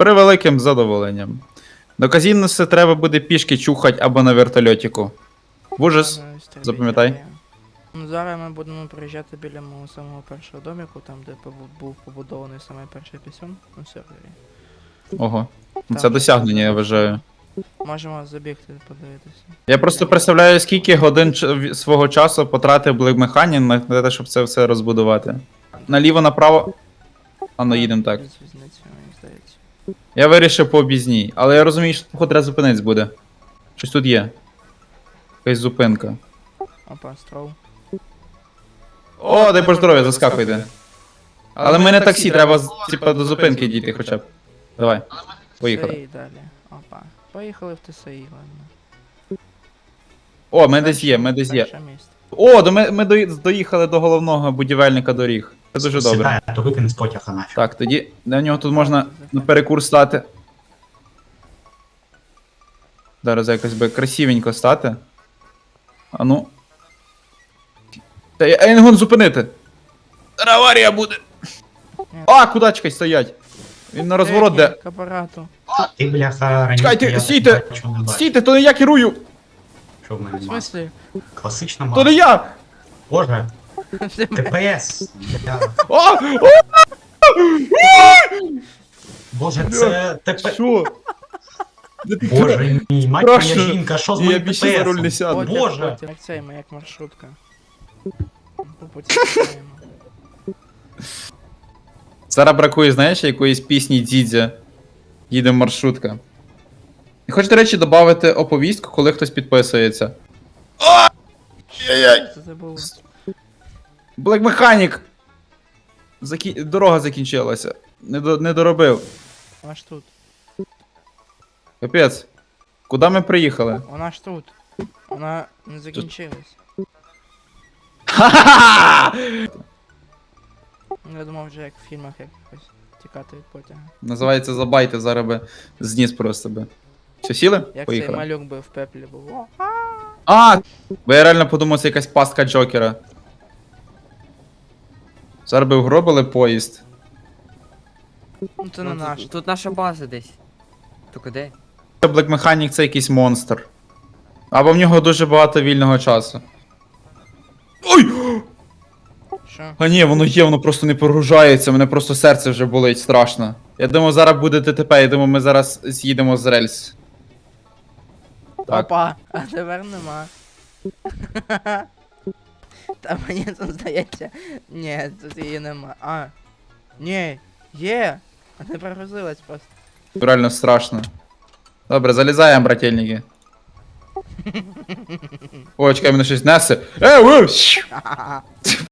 превеликим задоволенням. До казінуси треба буде пішки чухати або на вертольотіку. Ужас. Треба запам'ятай. Ну, зараз ми будемо приїжджати біля мого самого першого доміку, там де був побудований саме перший пісюн на сервері. Ого. Там Це досягнення, я вважаю. Можемо забігти подивитися. Я просто представляю, скільки годин свого часу потратив Mechanic на те, щоб це все розбудувати. Наліво, направо. А ну їдемо так. Я вирішив по обізній, але я розумію, що походу треба зупинитись буде. Щось тут є. Якась зупинка. Опа, строл. О, дай Боже здоров'я, заскакуйте. Але ми не таксі, треба типа до зупинки дійти хоча б. Давай. Поїхали. Далі. Опа. Поїхали в ТСІ, ладно. О, ми десь є, ми десь є. Перше місце. О, до ми, ми дої- доїхали до головного будівельника доріг. Це дуже добре. Сідає, то викине з потяга нафіг. Так, тоді на нього тут можна на перекур стати. Зараз якось би красивенько стати. А ну. Та я можу зупинити. Зараз аварія буде. А, куди чекай стоять? Він на розворот де. К апарату. Ти, бляха, раніше Чекайте, я стійте! бачу, не бачу. Стійте, то не я керую! Що в мене В нема? смислі? Класична То не маса. я! Боже, ТПС. Бля. А! Боже, це ТП... Що? Боже мій, мать моя Страшно. жінка, що з Я моїм більше за руль не ТПСом? сяду. Боже. як, от як цей, ми як маршрутка. По путі катаємо. Зараз бракує, знаєш, якоїсь пісні Дідзя. Їде маршрутка. І хочу, до речі, додати оповістку, коли хтось підписується. Ай-яй-яй! Це забув. Black Mechanic! Закі... Дорога закінчилася. Не, до... не доробив. Вона ж тут. Капець. Куди ми приїхали? Вона ж тут. Вона не закінчилась. Ха-ха-ха! Я думав вже як в фільмах якось тікати від потяга. Називається забайте, зараз би зніс просто би. Все, сіли? Як цей Поїхали. малюк би в пеплі був. О, А! Бо я реально подумав, це якась пастка Джокера. Зараз би вгробили поїзд. Ну це не Ну, наш. тут, наша база десь. То куди? Це Black Mechanic це якийсь монстр. Або в нього дуже багато вільного часу. Ой! Що? А ні, воно є, воно просто не прогружається, мене просто серце вже болить страшно. Я думав, зараз буде ДТП, я думаю, ми зараз з'їдемо з рельс. Так. Опа, а тепер нема. Та мені тут здається. Ні, тут її нема. А. Ні, є. А не прогрузилась просто. Реально страшно. Добре, залізаємо, брательники. Ой, чекай, мене щось несе. Е, ви!